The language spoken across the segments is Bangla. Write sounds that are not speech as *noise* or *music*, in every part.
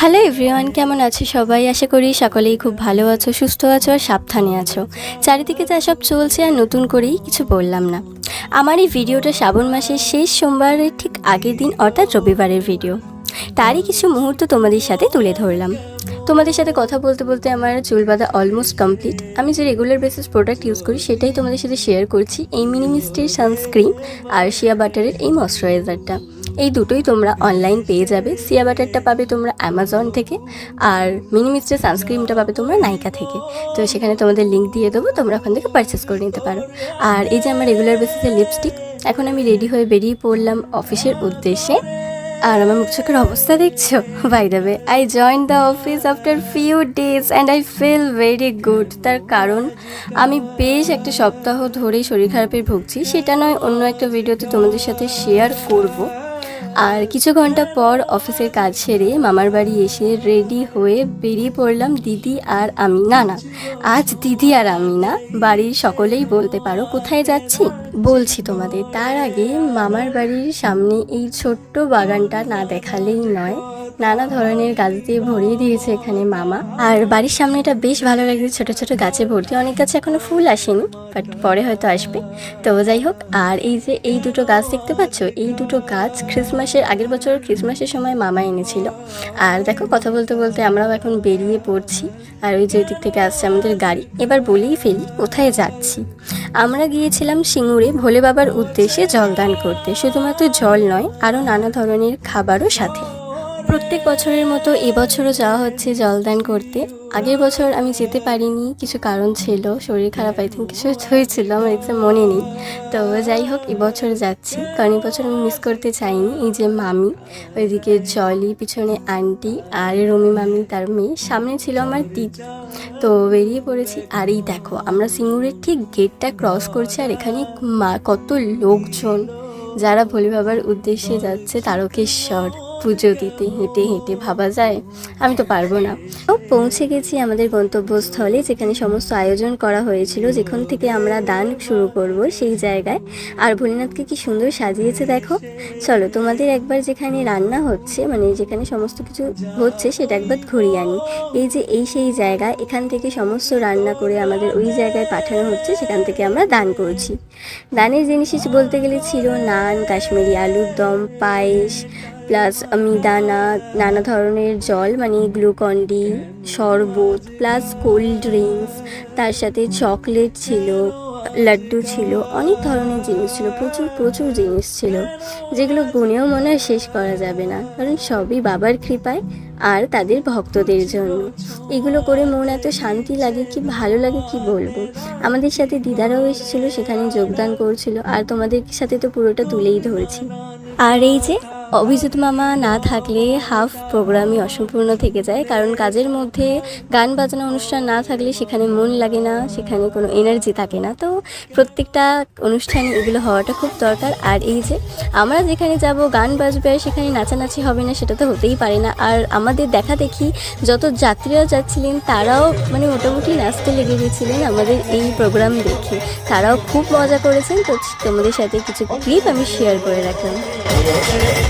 হ্যালো এভরিওয়ান, কেমন আছো সবাই? আশা করি সকলেই খুব ভালো আছো, সুস্থ আছো আর সাবধানে আছো। চারিদিকে যা সব চলছে আর নতুন করেই কিছু বললাম না। আমার এই ভিডিওটা শ্রাবণ মাসের শেষ সোমবারের ঠিক আগের দিন, অর্থাৎ রবিবারের ভিডিও। তারই কিছু মুহূর্ত তোমাদের সাথে তুলে ধরলাম। তোমাদের সাথে কথা বলতে বলতে আমার চুল বাঁধা অলমোস্ট কমপ্লিট আমি যে রেগুলার বেসিস প্রোডাক্ট ইউজ করি, সেটাই তোমাদের সাথে শেয়ার করছি, এই মিনিমিস্টের সানস্ক্রিন আর শিয়া বাটারের এই ময়শ্চারাইজারটা এই দুটোই তোমরা অনলাইন পেয়ে যাবে। সিয়া বাটারটা পাবে তোমরা অ্যামাজন থেকে আর মিনিমিস্টের সানস্ক্রিনটা পাবে তোমরা নাইকা থেকে। তো সেখানে তোমাদের লিঙ্ক দিয়ে দেবো, তোমরা ওখান থেকে পারচেস করে নিতে পারো। আর এই যে আমার রেগুলার বেসিসের লিপস্টিক এখন আমি রেডি হয়ে বেরিয়ে পড়লাম অফিসের উদ্দেশ্যে। আর আমার মুখ চোখের অবস্থা দেখছ? By the I join the office after few days and I feel very good তার কারণ, আমি বেশ একটা সপ্তাহ ধরেই শরীর খারাপের ভুগছি, সেটা নয়, অন্য একটা ভিডিওতে তোমাদের সাথে শেয়ার করব। আর কিছু ঘণ্টা পর অফিসের কাজ সেরে মামার বাড়ি এসে রেডি হয়ে বেরিয়ে পড়লাম দিদি আর আমি না না আজ দিদি আর আমি না, বাড়ির সকলেই বলতে পারো কোথায় যাচ্ছি? বলছি তোমাদের, তার আগে মামার বাড়ির সামনে এই ছোট্ট বাগানটা না দেখালেই নয়। নানা ধরনের গাছ দিয়ে ভরিয়ে দিয়েছে এখানে মামা। আর বাড়ির সামনেটা বেশ ভালো লাগছে, ছোট ছোট গাছে ভর্তি। অনেক গাছে এখনও ফুল আসেনি বাট পরে হয়তো আসবে। তো যাই হোক, আর এই যে এই দুটো গাছ দেখতে পাচ্ছ? এই দুটো গাছ ক্রিসমাসের আগের বছর ক্রিসমাসের সময় মামা এনেছিল। আর দেখো, কথা বলতে বলতে আমরাও এখন বেরিয়ে পড়ছি। আর ওই যে দিক থেকে আসছে আমাদের গাড়ি। এবার বলেই ফেলি, কোথায় যাচ্ছি? আমরা গিয়েছিলাম সিঙ্গুরে ভোলে বাবার উদ্দেশ্যে জলদান করতে। শুধুমাত্র জল নয় আরও নানা ধরনের খাবারও সাথে। প্রত্যেক বছরের মতো এবছরও যাওয়া হচ্ছে জলদান করতে। আগের বছর আমি যেতে পারিনি, কিছু কারণ ছিল, শরীর খারাপ আই থিঙ্ক কিছু *laughs* হয়েছিল, আমার এক্সাম মনে নেই। তো যাই হোক এবছর যাচ্ছি, কারণ এবছর আমি মিস করতে চাইনি। এই যে মামি, ওইদিকে জলি, পিছনে আন্টি আর রমি মামি, তার মেয়ে, সামনে ছিল আমার দিদি তো বেরিয়ে পড়েছি, আর এই দেখো, আমরা সিঙ্গুরের ঠিক গেটটা ক্রস করছি, আর এখানে কত লোকজন, যারা ভোলে বাবার উদ্দেশ্যে যাচ্ছে, তারকেশ্বর। পুজো দিতে হেঁটে হেঁটে ভাবা যায়, আমি তো পারব না। পৌঁছে গেছি আমাদের গন্তব্যস্থলে, যেখানে সমস্ত আয়োজন করা হয়েছিল, যেখান থেকে আমরা দান শুরু করব সেই জায়গায়। আর ভোলেনাথকে কি সুন্দর সাজিয়েছে দেখো। চলো, তোমাদের একবার যেখানে রান্না হচ্ছে মানে যেখানে সমস্ত কিছু হচ্ছে, সেটা একবার ঘুরিয়ে আনি। এই যে এই সেই জায়গা, এখান থেকে সমস্ত রান্না করে আমাদের ওই জায়গায় পাঠানো হচ্ছে, সেখান থেকে আমরা দান করছি। দানের জিনিস বলতে গেলে ছিল নান, কাশ্মীরি আলুর দম, পায়েস প্লাস মিদানা নানা ধরনের জল মানে গ্লুকন্ডি শরবত, প্লাস কোল্ড ড্রিঙ্কস, তার সাথে চকলেট ছিল, লাড্ডু ছিল, অনেক ধরনের জিনিস ছিল, প্রচুর প্রচুর জিনিস ছিল, যেগুলো গুনেও মনে হয় শেষ করা যাবে না, কারণ সবই বাবার কৃপায় আর তাদের ভক্তদের জন্য। এগুলো করে মন এত শান্তি লাগে, কি ভালো লাগে কি বলব? আমাদের সাথে দিদারাও এসেছিল, সেখানে যোগদান করছিল, আর তোমাদের সাথে তো পুরোটা তুলেই ধরেছি। আর এই যে অভিজিৎ মামা না থাকলে হাফ প্রোগ্রামই অসম্পূর্ণ থেকে যায়, কারণ কাজের মধ্যে গান বাজনা অনুষ্ঠান না থাকলে সেখানে মন লাগে না, সেখানে কোনো এনার্জি থাকে না। তো প্রত্যেকটা অনুষ্ঠানে এগুলো হওয়াটা খুব দরকার। আর এই যে আমরা যেখানে যাব, গান বাজবে আর সেখানে নাচানাচি হবে না, সেটা তো হতেই পারে না। আর আমাদের দেখা দেখি যত যাত্রীরা যাচ্ছিলেন, তারাও মানে মোটামুটি নাচতে লেগে গেছিলেন আমাদের এই প্রোগ্রাম দেখে। তারাও খুব মজা করেছেন। তো তোমাদের সাথে কিছু ক্লিপ আমি শেয়ার করে রাখলাম।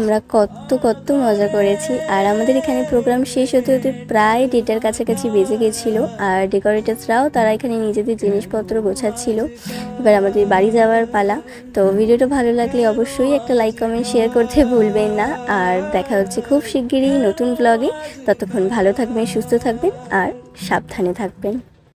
আমরা কত কত মজা করেছি। আর আমাদের এখানে প্রোগ্রাম শেষ হতে হতে প্রায় ডেটার কাছাকাছি বেজে গেছিল। আর ডেকোরেটার্সরাও তারা এখানে নিজেদের জিনিসপত্র গোছাচ্ছিল। এবার আমাদের বাড়ি যাওয়ার পালা। তো ভিডিওটা ভালো লাগলে অবশ্যই একটা লাইক কমেন্ট শেয়ার করতে ভুলবেন না। আর দেখা হচ্ছে খুব শিগগিরই নতুন ব্লগে ততক্ষণ ভালো থাকবেন, সুস্থ থাকবেন, আর সাবধানে থাকবেন।